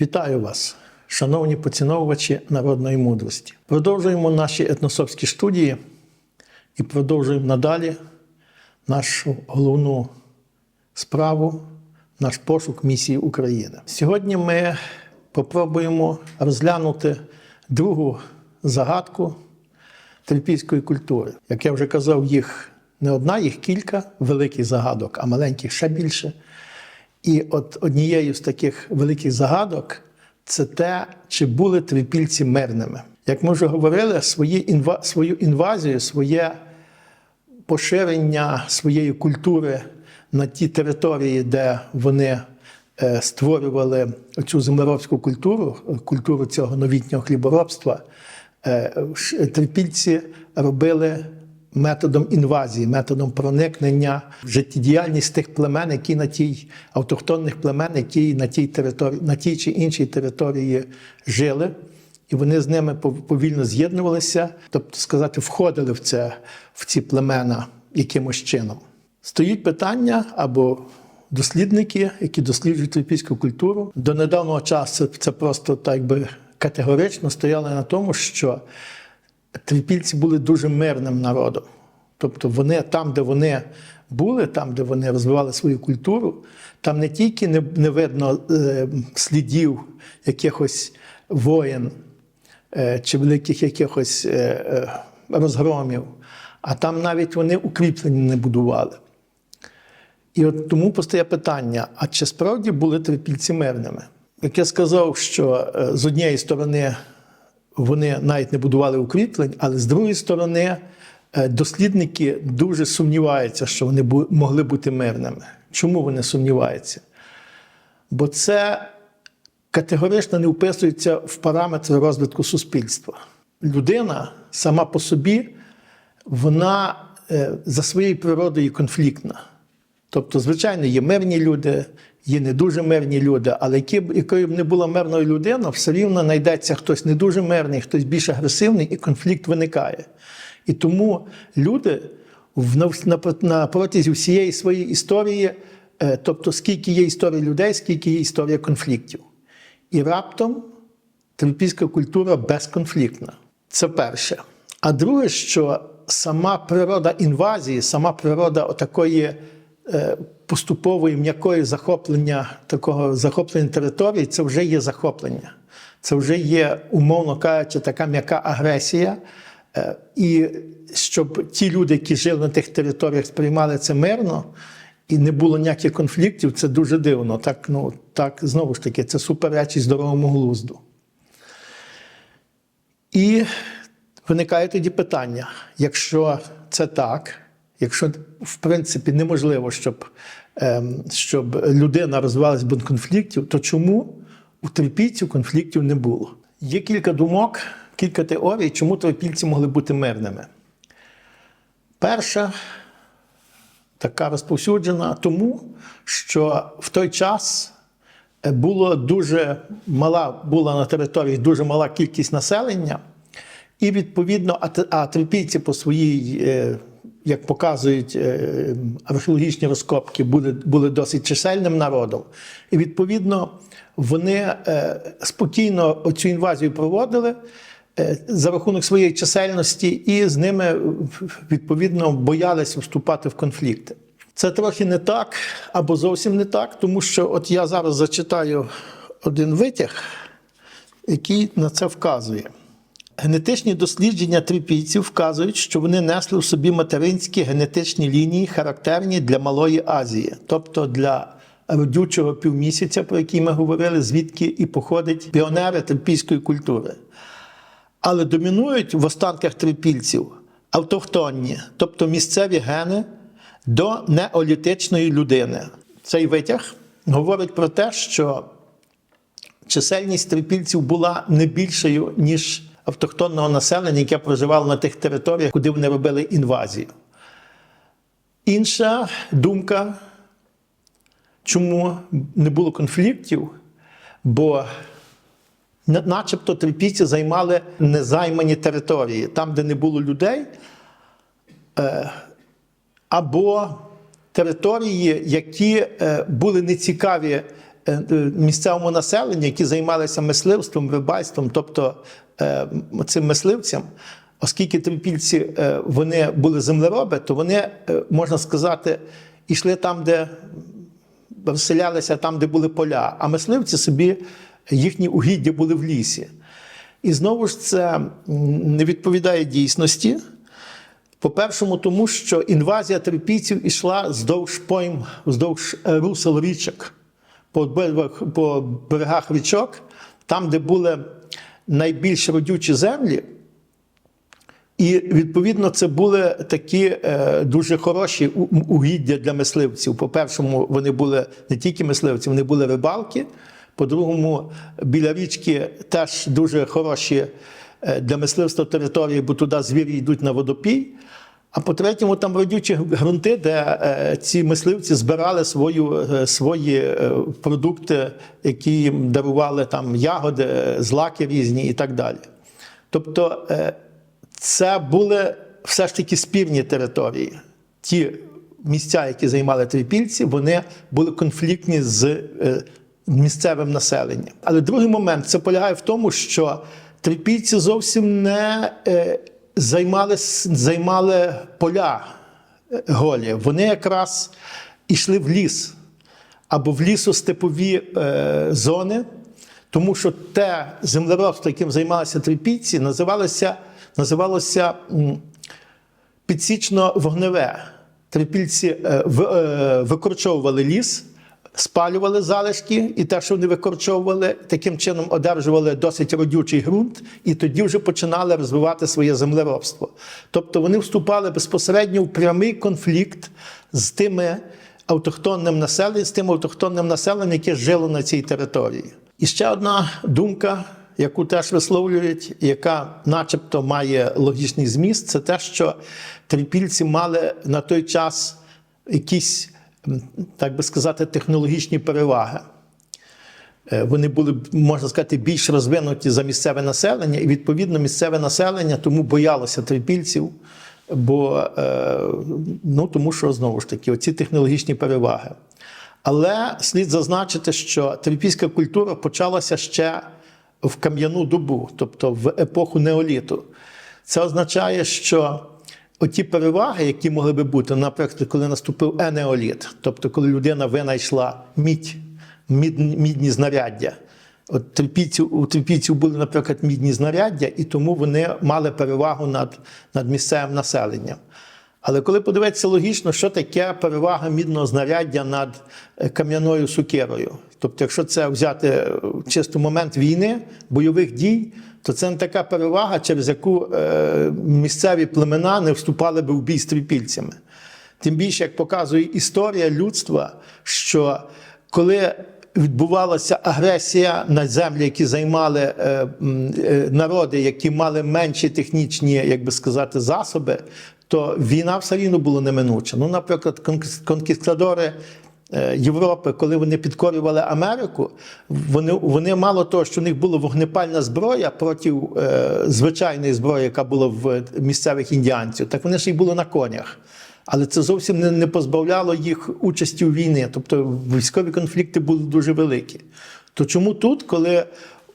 Вітаю вас, шановні поціновувачі народної мудрості. Продовжуємо наші етносовські студії і продовжуємо надалі нашу головну справу, наш пошук місії України. Сьогодні ми попробуємо розглянути другу загадку трипільської культури. Як я вже казав, їх не одна, їх кілька великих загадок, а маленьких ще більше. І от однією з таких великих загадок це те, чи були трипільці мирними. Як ми вже говорили, свої інва... свою інвазію, своє поширення своєї культури на ті території, де вони е, створювали цю землеробську культуру, культуру цього новітнього хліборобства, е, трипільці робили методом інвазії, методом проникнення в життєдіяльність тих племен, які на тій автохтонних племен, які на тій території, на тій чи іншій території жили. І вони з ними пов- повільно з'єднувалися, тобто сказати, входили в це в ці племена якимось чином. Стоїть питання або дослідники, які досліджують трипільську культуру. До недавнього часу це просто так би категорично стояли на тому, що трипільці були дуже мирним народом. Тобто вони там, де вони були, там, де вони розвивали свою культуру, там не тільки не, не видно е, слідів якихось воєн е, чи великих якихось е, е, розгромів, а там навіть вони укріплення не будували. І от тому постає питання: а чи справді були трипільці мирними? Як я сказав, що е, з однієї сторони вони навіть не будували укріплень, але з другої сторони, е, дослідники дуже сумніваються, що вони могли бути мирними. Чому вони сумніваються? Бо це категорично не вписується в параметри розвитку суспільства. Людина сама по собі, вона е, за своєю природою конфліктна. Тобто, звичайно, є мирні люди, є не дуже мирні люди, але які б- якою б не була мирною людина, все рівно знайдеться хтось не дуже мирний, хтось більш агресивний, і конфлікт виникає. І тому люди на, протязі всієї своєї історії, е, тобто скільки є історій людей, скільки є історія конфліктів. І раптом трипільська культура безконфліктна. Це перше. А друге, що сама природа інвазії, сама природа отакої поступової м'якої захоплення, такого захоплення території, це вже є захоплення. Це вже є, умовно кажучи, така м'яка агресія. Е, І щоб ті люди, які жили на тих територіях, сприймали це мирно і не було ніяких конфліктів, це дуже дивно. Так, ну, так знову ж таки, це суперечить здоровому глузду. І виникає тоді питання: якщо це так, якщо в принципі неможливо, щоб, ем, щоб людина розвивалася без конфліктів, то чому у трипільців конфліктів не було? Є кілька думок, кілька теорій, чому трипільці могли бути мирними. Перша така розповсюджена тому, що в той час е, було дуже мала була на території дуже мала кількість населення, і відповідно, а, трипільці по своїй, е, як показують е, археологічні розкопки, були, були досить чисельним народом. І відповідно вони е, спокійно цю інвазію проводили. е, За рахунок своєї чисельності, і з ними відповідно боялися вступати в конфлікти. Це трохи не так або зовсім не так, тому що от я зараз зачитаю один витяг, який на це вказує. Генетичні дослідження трипійців вказують, що вони несли в собі материнські генетичні лінії, характерні для Малої Азії, тобто для родючого півмісяця, про який ми говорили, звідки і походять піонери трипільської культури. Але домінують в останках трипільців автохтонні, тобто місцеві гени до неолітичної людини. Цей витяг говорить про те, що чисельність трипільців була не більшою, ніж автохтонного населення, яке проживало на тих територіях, куди вони робили інвазію. Інша думка, чому не було конфліктів, бо начебто трипільці займали незаймані території, там, де не було людей, е, або території, які е, були нецікаві е, місцевому населенню, які займалися мисливством, рибальством, тобто цим мисливцям, оскільки трипільці е, вони були землероби, то вони, е, можна сказати, йшли там, де вселялися, там, де були поля, а мисливці собі їхні угіддя були в лісі. І знову ж це не відповідає дійсності. По-першому, тому що інвазія трипійців ішла здовж пойм, вздовж е, русел річок, по берегах річок, там, де були найбільш родючі землі. І відповідно це були такі е, дуже хороші угіддя для мисливців. По-першому, вони були не тільки мисливці, вони були рибалки. По-другому, біля річки теж дуже хороші е, для мисливства території, бо туди звірі йдуть на водопій. А по-третьому, там родючі ґрунти, де е, ці мисливці збирали свою, е, свої е, продукти, які їм дарували там ягоди, е, злаки різні і так далі. Тобто е, це були все ж таки спірні території. Ті місця, які займали трипільці, вони були конфліктні з е, місцевим населенням. Але другий момент це полягає в тому, що трипільці зовсім не е, займали, займали поля е, голі. Вони якраз йшли в ліс або в лісостепові е, зони, тому що те землеробство, яким займалися трипільці, називалося, називалося підсічно-вогневе. Трипільці е, е, викорчовували ліс, спалювали залишки, і те, що вони викорчовували, таким чином одержували досить родючий ґрунт, і тоді вже починали розвивати своє землеробство. Тобто вони вступали безпосередньо в прямий конфлікт з тими автохтонним населенням, з тим автохтонним населенням, яке жило на цій території. І ще одна думка, яку теж висловлюють, яка начебто має логічний зміст, це те, що трипільці мали на той час якісь, так би сказати, технологічні переваги. Е, Вони були, можна сказати, більш розвинуті за місцеве населення, і відповідно місцеве населення тому боялося трипільців, бо е, ну, тому що знову ж таки оці технологічні переваги. Але слід зазначити, що трипільська культура почалася ще в кам'яну добу, тобто в епоху неоліту. Це означає, що оті переваги, які могли би бути, наприклад, коли наступив енеоліт, тобто коли людина винайшла мідь, мід, мідні знаряддя. От трипільців, у трипільців були, наприклад, мідні знаряддя, і тому вони мали перевагу над, над місцевим населенням. Але коли подивитися логічно, що таке перевага мідного знаряддя над е, кам'яною сукерою. Тобто, якщо це взяти е, чисто момент війни, бойових дій, то це не така перевага, через яку е, місцеві племена не вступали би в бій з трипільцями. Тим більше, як показує історія людства, що коли відбувалася агресія на землі, які займали е, е, народи, які мали менші технічні, як би сказати, засоби, то війна все рівно була неминуча. Ну, наприклад, конкістадори Європи, коли вони підкорювали Америку, вони, вони мало того, що в них була вогнепальна зброя проти е, звичайної зброї, яка була в місцевих індіанців, так вони ж і були на конях. Але це зовсім не, не позбавляло їх участі у війні. Тобто військові конфлікти були дуже великі. То чому тут, коли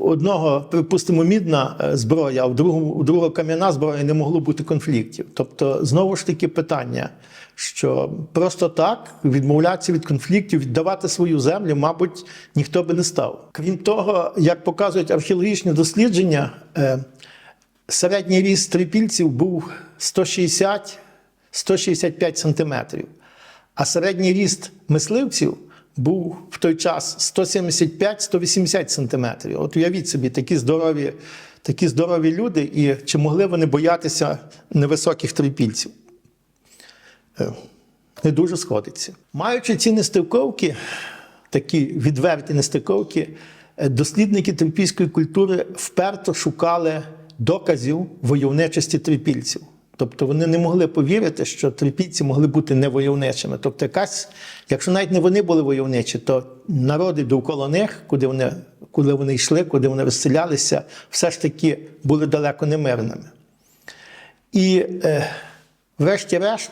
одного, припустимо, мідна е, зброя, а в другого, у другого кам'яна зброя не могло бути конфліктів? Тобто, знову ж таки питання, що просто так відмовлятися від конфліктів, віддавати свою землю, мабуть, ніхто би не став. Крім того, як показують археологічні дослідження, е, середній ріст трипільців був 160 165 сантиметрів. А середній ріст мисливців був в той час 175-180 сантиметрів. От уявіть собі, такі здорові, такі здорові люди, і чи могли вони боятися невисоких трипільців? Е, Не дуже сходиться. Маючи ці нестиковки, такі відверті нестиковки, е, дослідники трипільської культури вперто шукали доказів войовничості трипільців. Тобто вони не могли повірити, що трипільці могли бути невойовничими. Тобто, якась, якщо навіть не вони були войовничі, то народи довкола них, куди вони, куди вони йшли, куди вони розселялися, все ж таки були далеко не мирними. І е, врешті-решт,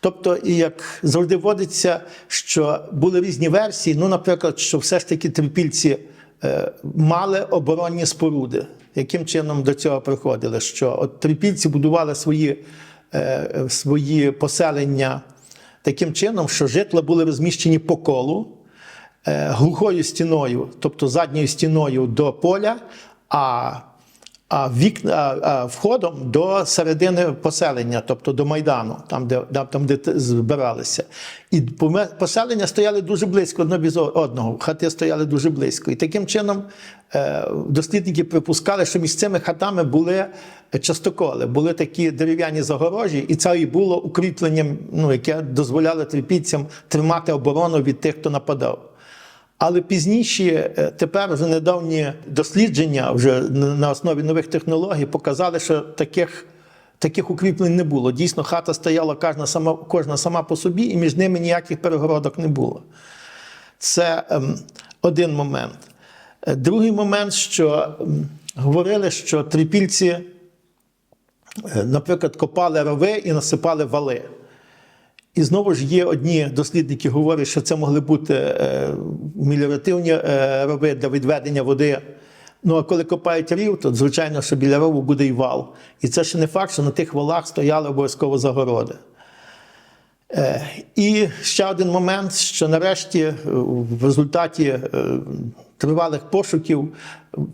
тобто, як завжди водиться, що були різні версії. Ну, наприклад, що все ж таки трипільці е, мали оборонні споруди. Яким чином до цього приходили? Що от трипільці будували свої, е, свої поселення таким чином, що житла були розміщені по колу е, глухою стіною, тобто задньою стіною до поля, а, вікна, а, а входом до середини поселення, тобто до Майдану, там, де, там, де збиралися. І поселення стояли дуже близько одне від одного, хати стояли дуже близько. І таким чином е, дослідники припускали, що між цими хатами були частоколи, були такі дерев'яні загорожі, і це і було укріпленням, ну, яке дозволяло трипільцям тримати оборону від тих, хто нападав. Але пізніше, е, тепер вже недавні дослідження вже на основі нових технологій показали, що таких, таких укріплень не було. Дійсно, хата стояла кожна сама, кожна сама по собі, і між ними ніяких перегородок не було. Це ем, один момент. Е, Другий момент, що ем, говорили, що трипільці, е, наприклад, копали рови і насипали вали. І знову ж є одні дослідники, говорять, що це могли бути е, меліоративні е, рови для відведення води. Ну а коли копають рів, то звичайно, що біля рову буде і вал. І це ще не факт, що на тих валах стояли обов'язково загороди. Е, І ще один момент, що нарешті е, в результаті е, тривалих пошуків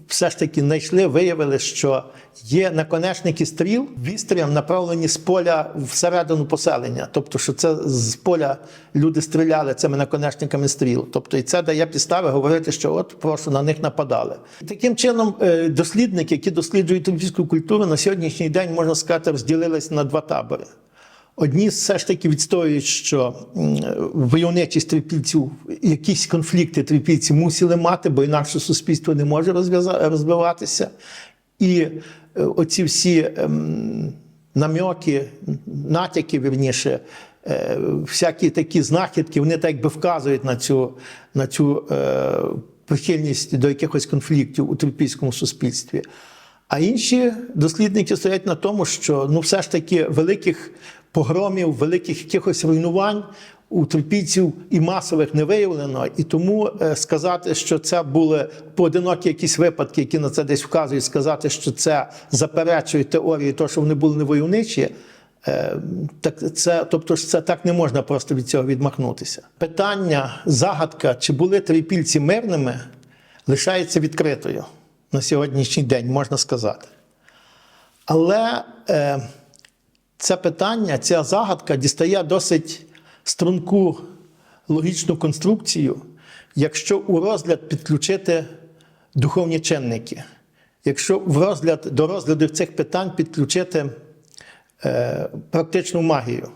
все ж таки знайшли, виявили, що є наконечники стріл вістрям направлені з поля всередину поселення. Тобто, що це з поля люди стріляли цими наконечниками стріл. Тобто, і це дає підстави говорити, що от прошу на них нападали. Таким чином, дослідники, які досліджують олімпійську культуру, на сьогоднішній день можна сказати, розділились на два табори. Одні все ж таки відстоюють, що войовничість трипільців, якісь конфлікти трипільці мусили мати, бо інакше суспільство не може розвиватися. І е, оці всі ем, намьоки, натяки, вірніше, е, всякі такі знахідки, вони так якби вказують на цю, на цю е, прихильність до якихось конфліктів у трипільському суспільстві. А інші дослідники стоять на тому, що ну, все ж таки великих погромів, великих якихось руйнувань у трипільців і масових не виявлено. І тому е, сказати, що це були поодинокі якісь випадки, які на це десь вказують, сказати, що це заперечує теорії, того, що вони були не войовничі. е, Так це, тобто ж це так не можна просто від цього відмахнутися. Питання, загадка, чи були трипільці мирними, лишається відкритою на сьогоднішній день, можна сказати. Але е, це питання, ця загадка дістає досить струнку логічну конструкцію, якщо у розгляд підключити духовні чинники, якщо в розгляд, до розгляду цих питань підключити е, практичну магію.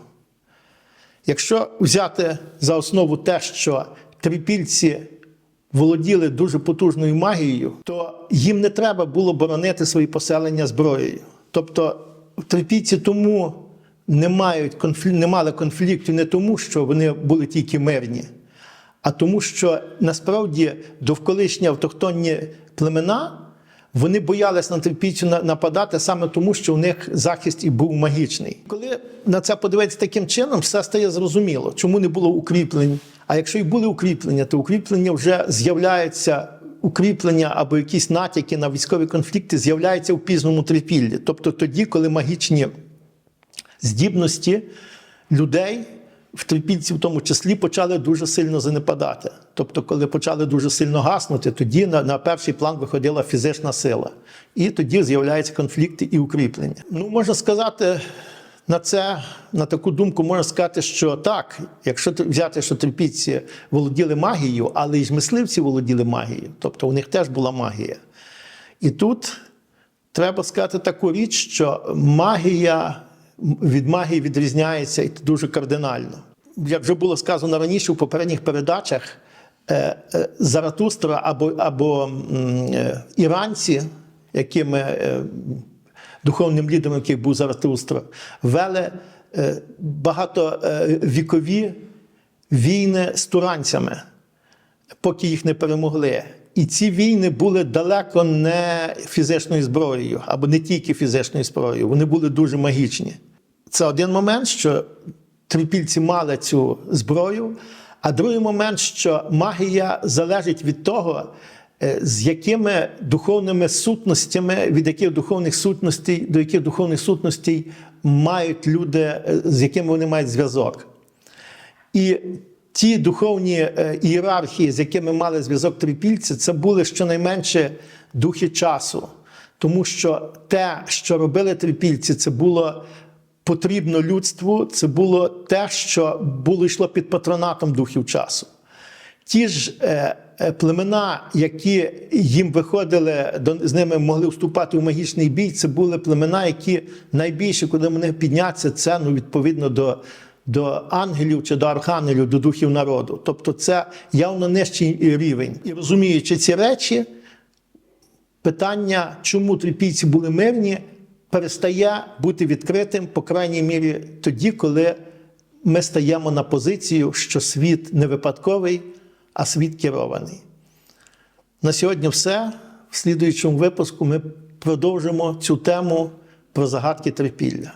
Якщо взяти за основу те, що трипільці володіли дуже потужною магією, то їм не треба було боронити свої поселення зброєю. Тобто трипільці тому не, мають конфлі... не мали конфліктів не тому, що вони були тільки мирні, а тому, що насправді довколишні автохтонні племена вони боялись на трипільцю на- нападати саме тому, що у них захист і був магічний. Коли на це подивитися таким чином, все стає зрозуміло, чому не було укріплень. А якщо і були укріплення, то укріплення вже з'являються. Укріплення або якісь натяки на військові конфлікти з'являються у пізному трипіллі, тобто тоді, коли магічні здібності людей в трипільці, в тому числі, почали дуже сильно занепадати. Тобто, коли почали дуже сильно гаснути, тоді на, на перший план виходила фізична сила. І тоді з'являються конфлікти і укріплення. Ну, можна сказати, на це, на таку думку можна сказати, що так, якщо взяти, що трипільці володіли магією, але ж мисливці володіли магією, тобто у них теж була магія. І тут треба сказати таку річ, що магія від магії відрізняється і дуже кардинально. Як вже було сказано раніше у попередніх передачах, е, е, Заратустра або, або е, іранці, якими духовним лідером, яких був Заратустра, вели е, багатовікові війни з туранцями поки їх не перемогли. І ці війни були далеко не фізичною зброєю, або не тільки фізичною зброєю, вони були дуже магічні. Це один момент, що трипільці мали цю зброю. А другий момент, що магія залежить від того, е, з якими духовними сутностями, від яких духовних сутностей, до яких духовних сутностей мають люди, е, з якими вони мають зв'язок. І ті духовні е, ієрархії, з якими мали зв'язок трипільці, це були щонайменше духи часу. Тому що те, що робили трипільці, це було потрібно людству, це було те, що було йшло під патронатом духів часу. Ті ж е, е, племена, які їм виходили, з ними могли вступати у магічний бій, це були племена, які найбільше, коли вони підняться, це відповідно до, до ангелів чи до архангелів, до духів народу. Тобто це явно нижчий рівень. І розуміючи ці речі, питання, чому трипільці були мирні, перестає бути відкритим, по крайній мірі, тоді, коли ми стаємо на позицію, що світ не випадковий, а світ керований. На сьогодні все. В слідуючому випуску ми продовжимо цю тему про загадки трипілля.